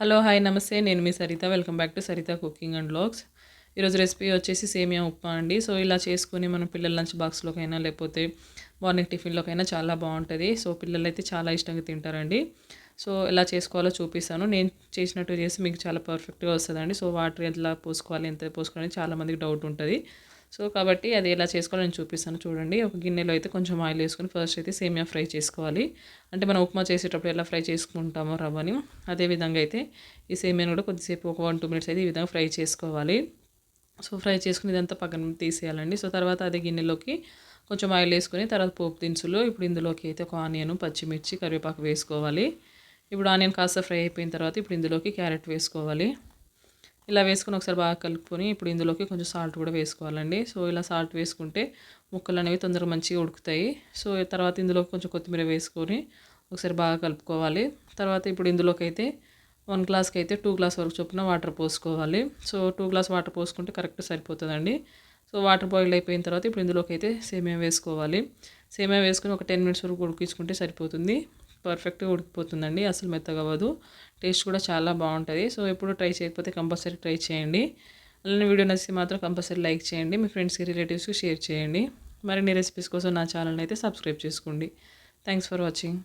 Hello hi నమస్తే. నేను మీ Saritha. Welcome back to Saritha cooking and blogs ఈరోజు recipe వచ్చేసి సేమియా ఉప్మా అండి. సో ఇలా చేసుకుని మనం పిల్లల లంచ్ బాక్స్లోకైనా లేకపోతే మార్నింగ్ టిఫిన్లోకైనా చాలా బాగుంటుంది. సో పిల్లలు అయితే చాలా ఇష్టంగా తింటారండి. సో ఎలా చేసుకోవాలో చూపిస్తాను. నేను చేసినట్టు చేసి మీకు చాలా పర్ఫెక్ట్గా వస్తుందండి. సో వాటర్ ఎలా పోసుకోవాలి ఎంత పోసుకోవాలి చాలామందికి డౌట్ ఉంటుంది. సో కాబట్టి అది ఎలా చేసుకోవాలో నేను చూపిస్తాను. చూడండి ఒక గిన్నెలో అయితే కొంచెం ఆయిల్ వేసుకొని ఫస్ట్ అయితే సేమియా ఫ్రై చేసుకోవాలి. అంటే మనం ఉప్మా చేసేటప్పుడు ఎలా ఫ్రై చేసుకుంటామో రవ్వని అదే విధంగా అయితే ఈ సేమియాను కూడా కొద్దిసేపు ఒక వన్ టూ మినిట్స్ అయితే ఈ విధంగా ఫ్రై చేసుకోవాలి. సో ఫ్రై చేసుకుని ఇదంతా పక్కన తీసేయాలండి. సో తర్వాత అదే గిన్నెలోకి కొంచెం ఆయిల్ వేసుకొని తర్వాత పోపు దినుసులు ఇప్పుడు ఇందులోకి అయితే ఒక ఆనియన్ పచ్చిమిర్చి కరివేపాకు వేసుకోవాలి. ఇప్పుడు ఆనియన్ కాస్త ఫ్రై అయిపోయిన తర్వాత ఇప్పుడు ఇందులోకి క్యారెట్ వేసుకోవాలి. ఇలా వేసుకొని ఒకసారి బాగా కలుపుకొని ఇప్పుడు ఇందులోకి కొంచెం సాల్ట్ కూడా వేసుకోవాలండి. సో ఇలా సాల్ట్ వేసుకుంటే ముక్కలు అనేవి తొందరగా మంచిగా ఉడుకుతాయి. సో తర్వాత ఇందులోకి కొంచెం కొత్తిమీర వేసుకొని ఒకసారి బాగా కలుపుకోవాలి. తర్వాత ఇప్పుడు ఇందులోకి అయితే వన్ గ్లాస్కి అయితే టూ గ్లాస్ వరకు చొప్పున వాటర్ పోసుకోవాలి. సో టూ గ్లాస్ వాటర్ పోసుకుంటే కరెక్ట్ సరిపోతుందండి. సో వాటర్ బాయిల్ అయిపోయిన తర్వాత ఇప్పుడు ఇందులోకి అయితే సేమియా వేసుకోవాలి. సేమియా వేసుకొని ఒక టెన్ మినిట్స్ వరకు ఉడికించుకుంటే సరిపోతుంది. పర్ఫెక్ట్గా ఉడికిపోతుందండి అసలు మెత్తగవ్వదు టేస్ట్ కూడా చాలా బాగుంటుంది. సో ఎప్పుడు ట్రై చేయకపోతే కంపల్సరీ ట్రై చేయండి. అలానే వీడియో నచ్చితే మాత్రం కంపల్సరీ లైక్ చేయండి మీ ఫ్రెండ్స్కి రిలేటివ్స్కి షేర్ చేయండి. మరిన్ని రెసిపీస్ కోసం నా ఛానల్ని అయితే సబ్స్క్రైబ్ చేసుకోండి. Thanks for watching.